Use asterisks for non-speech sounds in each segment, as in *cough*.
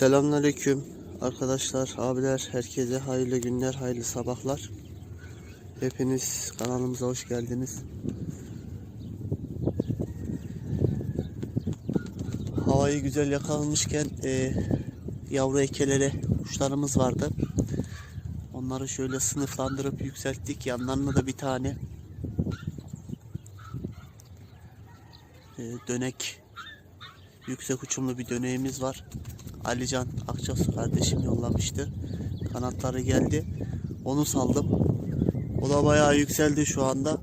Selamünaleyküm arkadaşlar, abiler, herkese hayırlı günler, hayırlı sabahlar. Hepiniz kanalımıza hoş geldiniz. Havayı güzel yakalamışken e, yavru ekelere kuşlarımız vardı. Onları şöyle sınıflandırıp yükselttik. Yanlarına da bir tane e, dönek yüksek uçumlu bir döneğimiz var. Alican Akçasu kardeşim yollamıştı. Kanatları geldi. Onu saldım. O da bayağı yükseldi şu anda.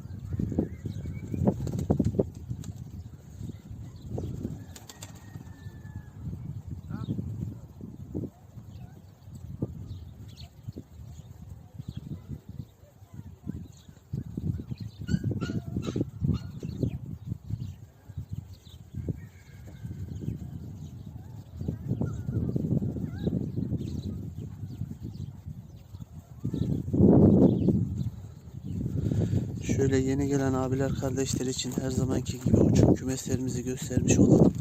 Şöyle yeni gelen abiler kardeşler için her zamanki gibi uçum kümeslerimizi göstermiş olalım.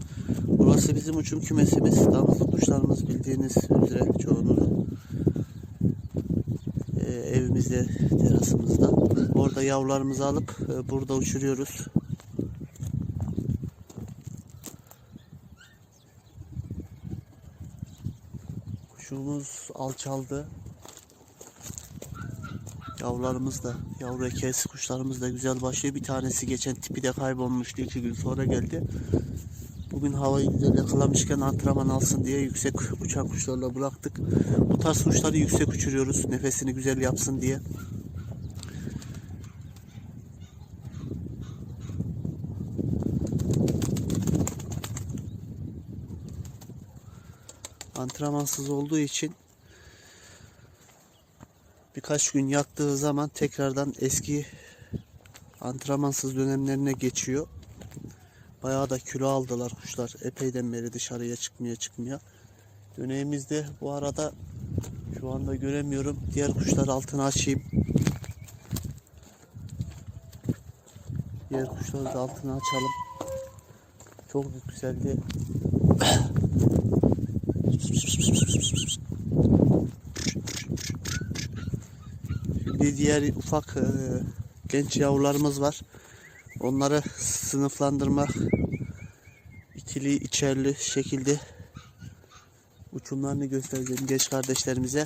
Burası bizim uçum kümesimiz. Damızlık kuşlarımız bildiğiniz üzere çoğunun e, evimizde, terasımızda. Orada yavrularımızı alıp e, burada uçuruyoruz. Kuşumuz alçaldı. Yavrularımız da, yavru ekesi kuşlarımız da güzel başlıyor. Bir tanesi geçen tipi de kaybolmuştu. iki gün sonra geldi. Bugün havayı güzel yakalamışken antrenman alsın diye yüksek uçan kuşlarla bıraktık. Bu tarz kuşları yüksek uçuruyoruz. Nefesini güzel yapsın diye. Antrenmansız olduğu için birkaç gün yattığı zaman tekrardan eski antrenmansız dönemlerine geçiyor. Bayağı da kilo aldılar kuşlar. Epeyden beri dışarıya çıkmaya çıkmaya. Döneğimizde bu arada şu anda göremiyorum. Diğer kuşlar altına açayım. Diğer kuşları da altına açalım. Çok yükseldi. Bir diğer ufak e, genç yavrularımız var. Onları sınıflandırmak ikili içerli şekilde uçumlarını göstereceğim genç kardeşlerimize.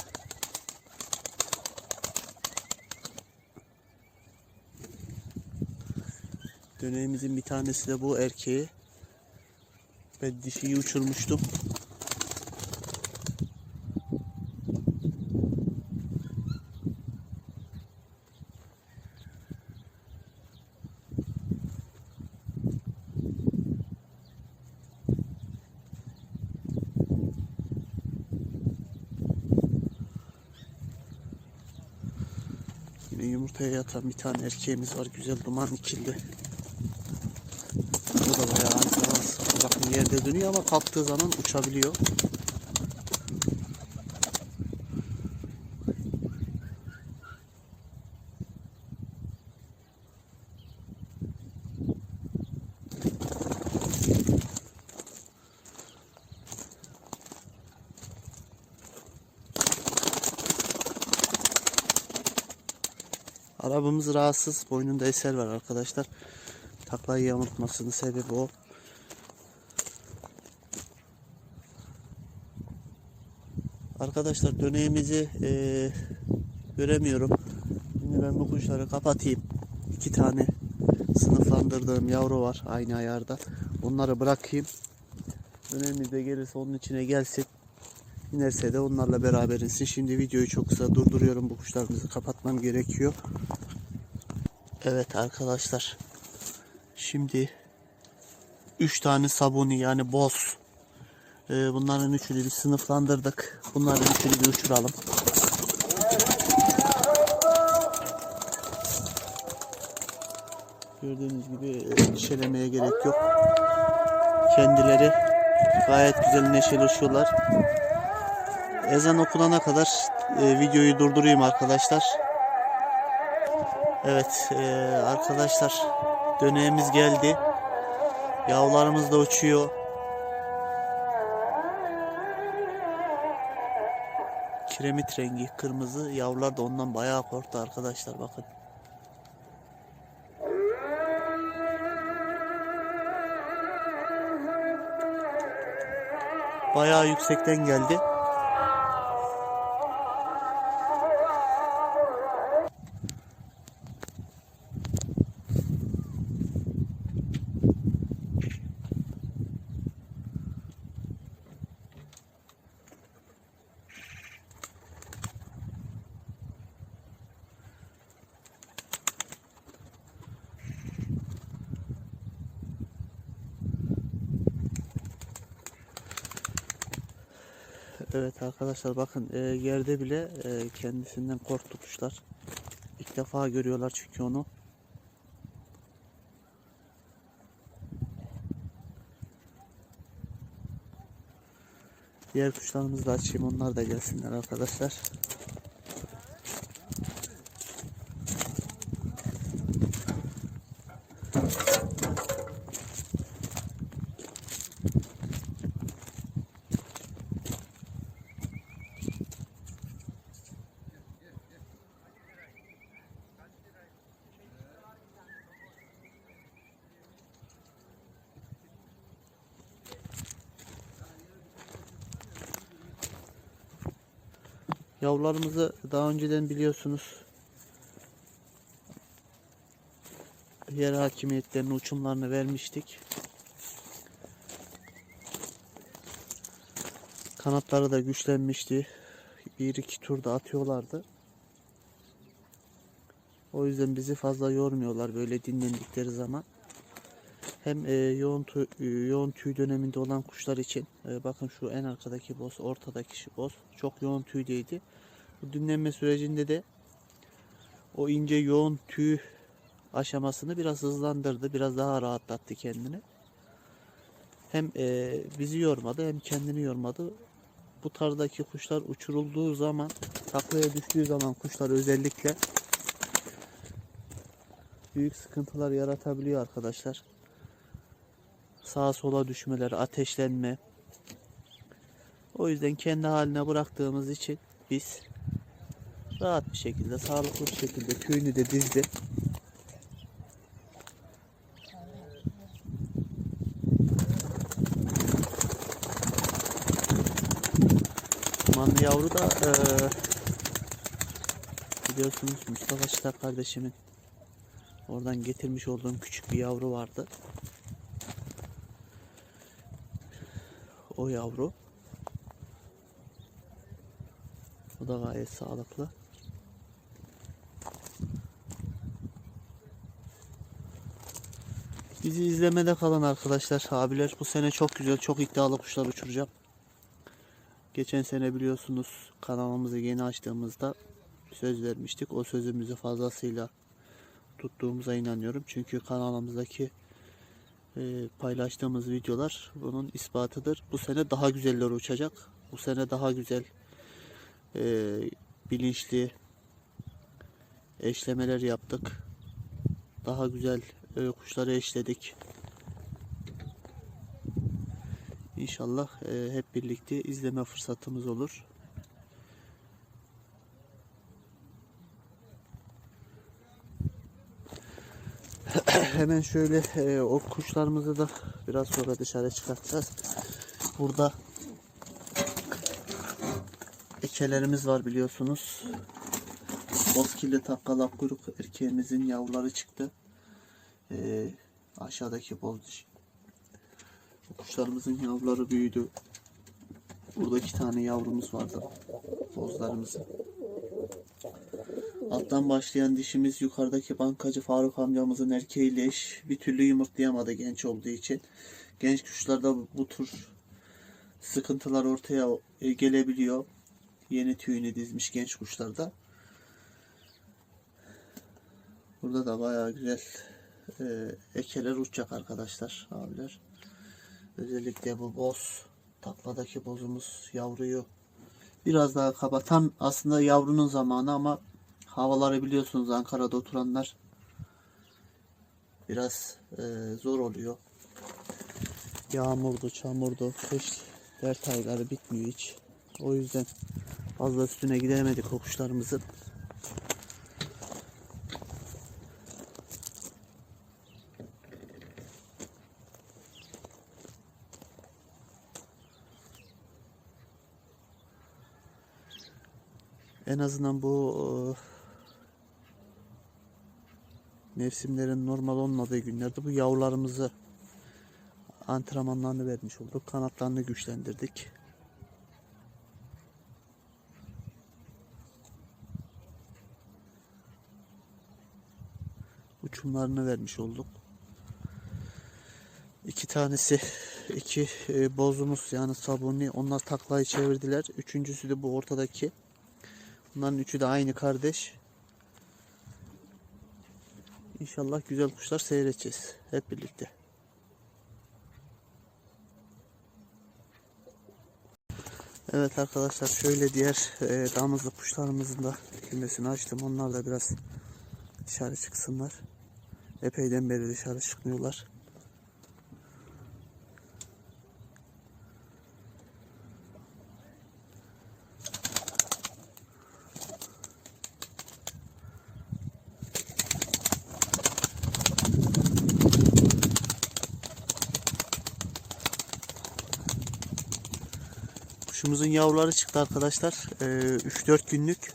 Döneğimizin bir tanesi de bu erkeği. Ben dişiyi uçurmuştum. Yumurtaya yatan bir tane erkeğimiz var. Güzel duman ikildi. Bu da bayağı antrenmansız. Bakın yerde dönüyor ama kalktığı zaman uçabiliyor. Arabamız rahatsız. Boynunda eser var arkadaşlar. Taklayı yamultmasının sebebi o. Arkadaşlar döneğimizi eee, göremiyorum. Şimdi ben bu kuşları kapatayım. İki tane sınıflandırdığım yavru var aynı ayarda. Onları bırakayım. Döneğimiz de gelirse onun içine gelsin. İnerse de onlarla beraber insin. Şimdi videoyu çok kısa durduruyorum. Bu kuşlarımızı kapatmam gerekiyor. Evet arkadaşlar. Şimdi 3 tane sabuni yani boz. Ee, bunların üçünü bir sınıflandırdık. Bunların üçünü bir uçuralım. Gördüğünüz gibi neşelemeye gerek yok. Kendileri gayet güzel neşeli uçuyorlar. Ezan okunana kadar e, videoyu durdurayım arkadaşlar. Evet e, arkadaşlar döneğimiz geldi. Yavrularımız da uçuyor. kiremit rengi kırmızı. Yavrular da ondan bayağı korktu arkadaşlar bakın. Bayağı yüksekten geldi. Evet arkadaşlar bakın e, yerde bile e, kendisinden korktu kuşlar. İlk defa görüyorlar çünkü onu. Diğer kuşlarımızı da açayım onlar da gelsinler arkadaşlar. Yavrularımızı daha önceden biliyorsunuz. Yer hakimiyetlerinin uçumlarını vermiştik. Kanatları da güçlenmişti. Bir iki turda atıyorlardı. O yüzden bizi fazla yormuyorlar böyle dinlendikleri zaman. Hem e, yoğun tüy, e, yoğun tüy döneminde olan kuşlar için e, bakın şu en arkadaki boz, ortadaki boz çok yoğun tüydeydi. Bu dinlenme sürecinde de o ince yoğun tüy aşamasını biraz hızlandırdı, biraz daha rahatlattı kendini. Hem e, bizi yormadı hem kendini yormadı. Bu tarzdaki kuşlar uçurulduğu zaman, taklaya düştüğü zaman kuşlar özellikle büyük sıkıntılar yaratabiliyor arkadaşlar sağa sola düşmeler, ateşlenme. O yüzden kendi haline bıraktığımız için biz rahat bir şekilde, sağlıklı bir şekilde tüyünü de dizdi. Manlı yavru da eee, biliyorsunuz Mustafa Çıtak kardeşimin oradan getirmiş olduğum küçük bir yavru vardı. O yavru. O da gayet sağlıklı. Bizi izlemede kalın arkadaşlar. Abiler bu sene çok güzel, çok iddialı kuşlar uçuracağım. Geçen sene biliyorsunuz kanalımızı yeni açtığımızda söz vermiştik. O sözümüzü fazlasıyla tuttuğumuza inanıyorum. Çünkü kanalımızdaki paylaştığımız videolar bunun ispatıdır. Bu sene daha güzeller uçacak. Bu sene daha güzel e, bilinçli eşlemeler yaptık. Daha güzel e, kuşları eşledik. İnşallah e, hep birlikte izleme fırsatımız olur. *coughs* Hemen şöyle e, o kuşlarımızı da biraz sonra dışarı çıkartacağız. Burada ekelerimiz var biliyorsunuz. Bozkirli takkalak kuyruk erkeğimizin yavruları çıktı. E, aşağıdaki boz kuşlarımızın yavruları büyüdü. Burada iki tane yavrumuz vardı. Bozlarımızın. Alttan başlayan dişimiz yukarıdaki bankacı Faruk amcamızın erkeğiyle eş bir türlü yumurtlayamadı genç olduğu için. Genç kuşlarda bu tür sıkıntılar ortaya e, gelebiliyor. Yeni tüyünü dizmiş genç kuşlarda. Burada da bayağı güzel e, ekeler uçacak arkadaşlar abiler. Özellikle bu boz takladaki bozumuz yavruyu biraz daha kaba. Tam aslında yavrunun zamanı ama havaları biliyorsunuz Ankara'da oturanlar biraz e, zor oluyor. Yağmurdu, çamurdu, kış dert ayları bitmiyor hiç. O yüzden Fazla üstüne gidemedik o kuşlarımızın. En azından bu e, mevsimlerin normal olmadığı günlerde bu yavrularımızı antrenmanlarını vermiş olduk. Kanatlarını güçlendirdik. Uçumlarını vermiş olduk. İki tanesi, iki e, bozumuz yani sabuni onlar taklayı çevirdiler. Üçüncüsü de bu ortadaki. Bunların üçü de aynı kardeş. İnşallah güzel kuşlar seyredeceğiz hep birlikte. Evet arkadaşlar şöyle diğer e, damızlı kuşlarımızın da kümesini açtım. Onlar da biraz dışarı çıksınlar. Epeyden beri dışarı çıkmıyorlar. Yavruları çıktı arkadaşlar. Ee, 3-4 günlük.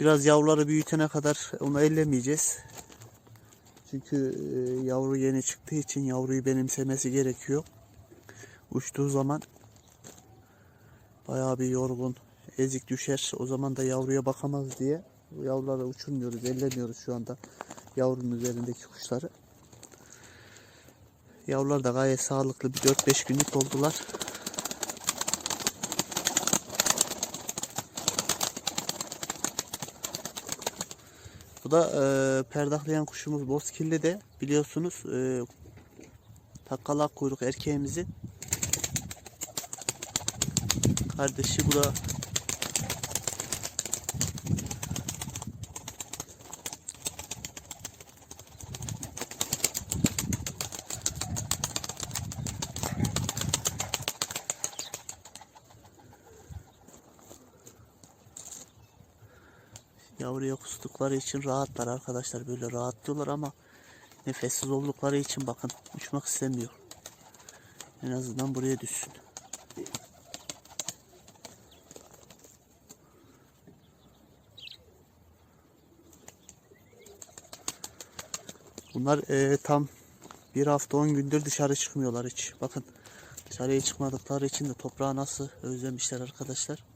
Biraz yavruları büyütene kadar onu ellemeyeceğiz. Çünkü e, yavru yeni çıktığı için yavruyu benimsemesi gerekiyor. Uçtuğu zaman bayağı bir yorgun, ezik düşer. O zaman da yavruya bakamaz diye bu yavruları uçurmuyoruz, ellemiyoruz şu anda yavrunun üzerindeki kuşları. Yavrular da gayet sağlıklı bir 4-5 günlük oldular. Bu da e, perdaklayan kuşumuz bozkirli de biliyorsunuz e, takkalak kuyruk erkeğimizin kardeşi. Bu da Yavruya kustukları için rahatlar arkadaşlar. Böyle rahatlıyorlar ama nefessiz oldukları için bakın uçmak istemiyor. En azından buraya düşsün. Bunlar eee, tam bir hafta 10 gündür dışarı çıkmıyorlar hiç. Bakın dışarıya çıkmadıkları için de toprağı nasıl özlemişler arkadaşlar.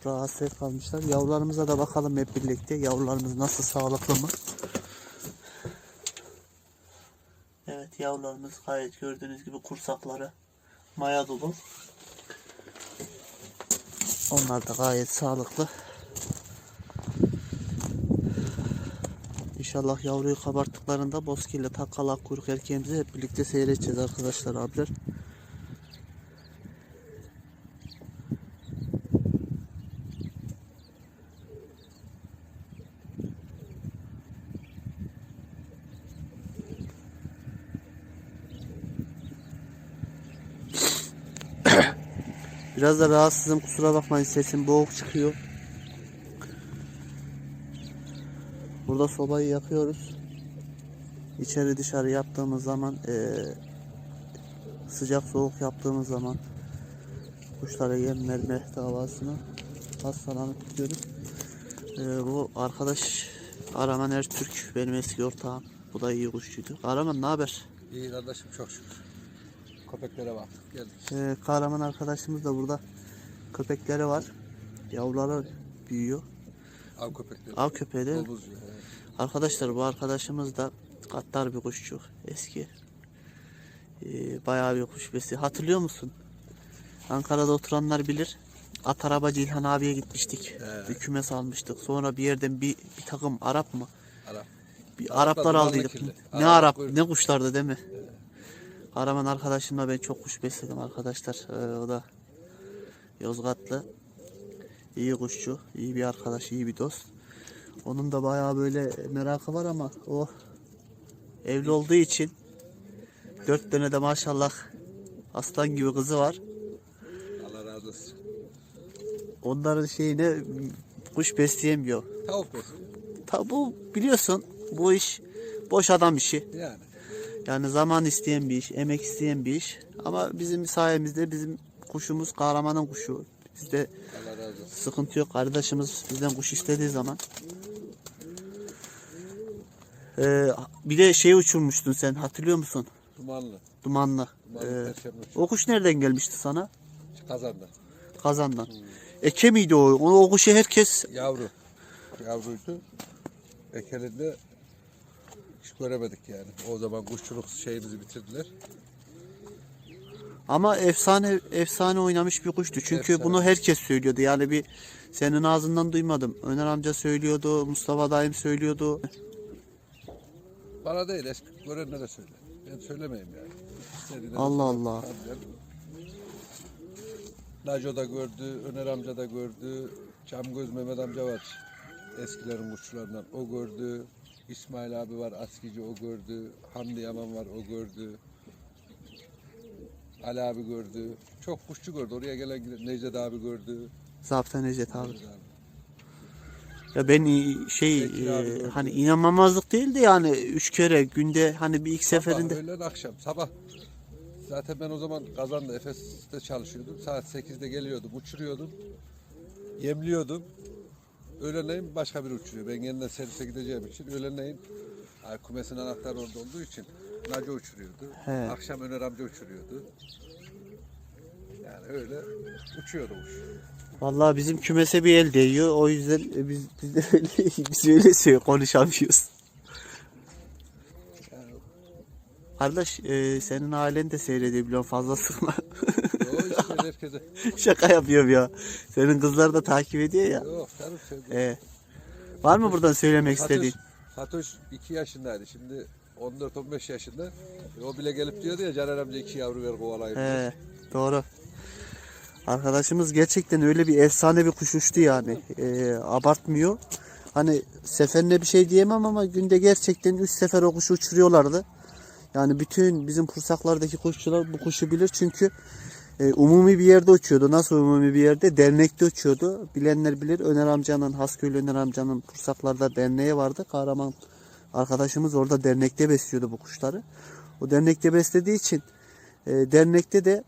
Toprağa hasret kalmışlar. Yavrularımıza da bakalım hep birlikte. Yavrularımız nasıl sağlıklı mı? Evet yavrularımız gayet gördüğünüz gibi kursakları maya dolu. Onlar da gayet sağlıklı. İnşallah yavruyu kabarttıklarında bozkirli takkalak kuyruk erkeğimizi hep birlikte seyredeceğiz arkadaşlar abiler. Biraz da rahatsızım kusura bakmayın sesim boğuk çıkıyor. Burada sobayı yakıyoruz. İçeri dışarı yaptığımız zaman eee, sıcak soğuk yaptığımız zaman kuşlara yem verme davasını hastalanıp gidiyoruz. Eee, bu arkadaş Araman Ertürk benim eski ortağım. Bu da iyi kuşçuydu. Araman ne haber? İyi kardeşim çok şükür. Köpeklere baktık geldik. Ee, kahraman arkadaşımız da burada köpekleri var. Yavruları büyüyor. Av köpekleri. Av köpeği de. Yoluz ya, evet. Arkadaşlar bu arkadaşımız da katlar bir kuşçu. Eski. Ee, bayağı bir kuş besi. Hatırlıyor musun? Ankara'da oturanlar bilir. At arabacı İlhan abiye gitmiştik. He. Bir kümes almıştık. Sonra bir yerden bir, bir takım Arap mı? Arap. Bir Araplar aldıydık. Ne Arap Arap, ne kuşlardı değil mi? Karaman arkadaşımla ben çok kuş besledim arkadaşlar. Ee, o da Yozgatlı. İyi kuşçu, iyi bir arkadaş, iyi bir dost. Onun da bayağı böyle merakı var ama o evli olduğu için dört tane de maşallah aslan gibi kızı var. Allah razı olsun. onların şeyine kuş besleyemiyor. Tavuk besliyor. Tabi bu biliyorsun bu iş boş adam işi. Yani. Yani zaman isteyen bir iş, emek isteyen bir iş. Ama bizim sayemizde bizim kuşumuz kahramanın kuşu. Bizde sıkıntı yok. Kardeşimiz bizden kuş istediği zaman. Ee, bir de şey uçurmuştun sen hatırlıyor musun? Dumanlı. Dumanlı. Dumanlı Ee, o kuş nereden gelmişti sana? Kazandı. Kazandan. Eke miydi o? O, o kuşu herkes Yavru. Yavruydu. Ekelinde hiç göremedik yani. O zaman kuşçuluk şeyimizi bitirdiler. ama efsane efsane oynamış bir kuştu. Çünkü Efsane. bunu herkes söylüyordu. Yani bir senin ağzından duymadım. Öner amca söylüyordu, Mustafa dayım söylüyordu. Bana değil eski görenlere söyle. Ben söylemeyeyim yani. İstediğine Allah. Allah. Naco da gördü, Öner amca da gördü. Camgöz Mehmet amca var. Eskilerin kuşçularından. O gördü. İsmail abi var, askici o gördü. Hamdi Yaman var, o gördü. Ali abi gördü. Çok kuşçu gördü. Oraya gelen giden Necdet abi gördü. Zaptan Necdet abi. Necdet abi. Ya ben i- şey e, hani inanmamazlık değildi yani üç kere günde hani bir ilk seferinde Sabah, öğlen, akşam. Sabah. Zaten ben o zaman Kazan'da Efes'te çalışıyordum. Saat 8'de geliyordum, uçuruyordum. Yemliyordum. Öğlenleyin başka biri uçuruyor. Ben yeniden servise gideceğim için öğlenleyin ay, kumesin anahtarı orada olduğu için Naco uçuruyordu. He. Akşam Öner amca uçuruyordu. Yani öyle uçuyordu kuş. Vallahi bizim kümese bir el değiyor. O yüzden biz biz de öyle *laughs* biz öyle söyle konuşamıyoruz. Yani Kardeş e, senin ailen de seyredebiliyor fazla sıkma. *laughs* herkese. *laughs* Şaka yapıyorum ya. Senin kızlar da takip ediyor ya. Yok canım sevdim. E, var mı buradan söylemek istediğin? Fatoş, Fatoş 2 yaşındaydı. Şimdi 14-15 yaşında. E, O bile gelip diyordu ya Caner amca iki yavru ver kovalayayım. He, doğru. Arkadaşımız gerçekten öyle bir efsane bir kuş uçtu yani. E, abartmıyor. Hani seferine bir şey diyemem ama günde gerçekten 3 sefer o kuşu uçuruyorlardı. Yani bütün bizim kursaklardaki kuşçular bu kuşu bilir çünkü e, umumi bir yerde uçuyordu. Nasıl umumi bir yerde? Dernekte uçuyordu. Bilenler bilir. Öner amcanın, Hasköylü Öner amcanın kursaklarda derneği vardı. Kahraman arkadaşımız orada dernekte besliyordu bu kuşları. O dernekte beslediği için e, dernekte de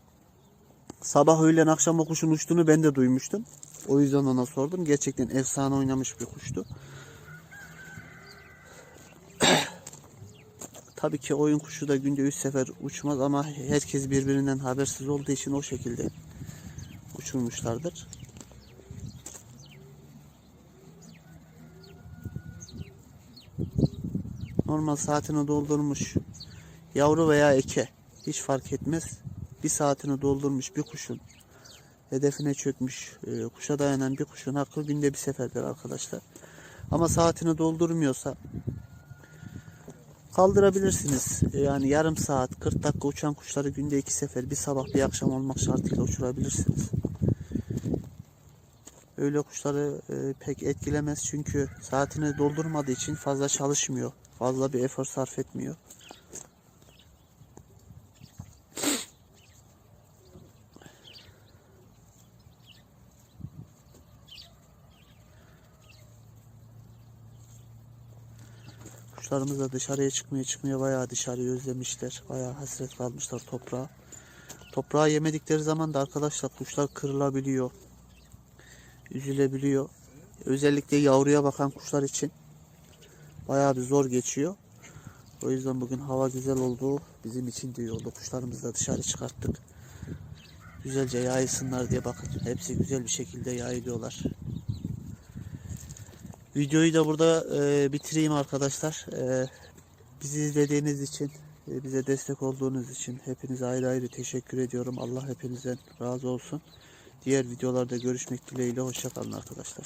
sabah öğlen akşam o kuşun uçtuğunu ben de duymuştum. O yüzden ona sordum. Gerçekten efsane oynamış bir kuştu. Tabii ki oyun kuşu da günde 3 sefer uçmaz ama herkes birbirinden habersiz olduğu için o şekilde uçurmuşlardır. Normal saatini doldurmuş yavru veya eke hiç fark etmez. Bir saatini doldurmuş bir kuşun hedefine çökmüş e, kuşa dayanan bir kuşun hakkı günde bir seferdir arkadaşlar. Ama saatini doldurmuyorsa kaldırabilirsiniz. Yani yarım saat 40 dakika uçan kuşları günde iki sefer bir sabah bir akşam olmak şartıyla uçurabilirsiniz. Öyle kuşları e, pek etkilemez çünkü saatini doldurmadığı için fazla çalışmıyor. Fazla bir efor sarf etmiyor. Kuşlarımız da dışarıya çıkmaya çıkmaya bayağı dışarıyı özlemişler. Bayağı hasret kalmışlar toprağa. Toprağı yemedikleri zaman da arkadaşlar kuşlar kırılabiliyor. Üzülebiliyor. Özellikle yavruya bakan kuşlar için bayağı bir zor geçiyor. O yüzden bugün hava güzel oldu. Bizim için de iyi oldu. Kuşlarımızı da dışarı çıkarttık. Güzelce yayılsınlar diye bakın. Hepsi güzel bir şekilde yayılıyorlar. Videoyu da burada e, bitireyim arkadaşlar. E, bizi izlediğiniz için, e, bize destek olduğunuz için hepinize ayrı ayrı teşekkür ediyorum. Allah hepinizden razı olsun. Diğer videolarda görüşmek dileğiyle. Hoşçakalın arkadaşlar.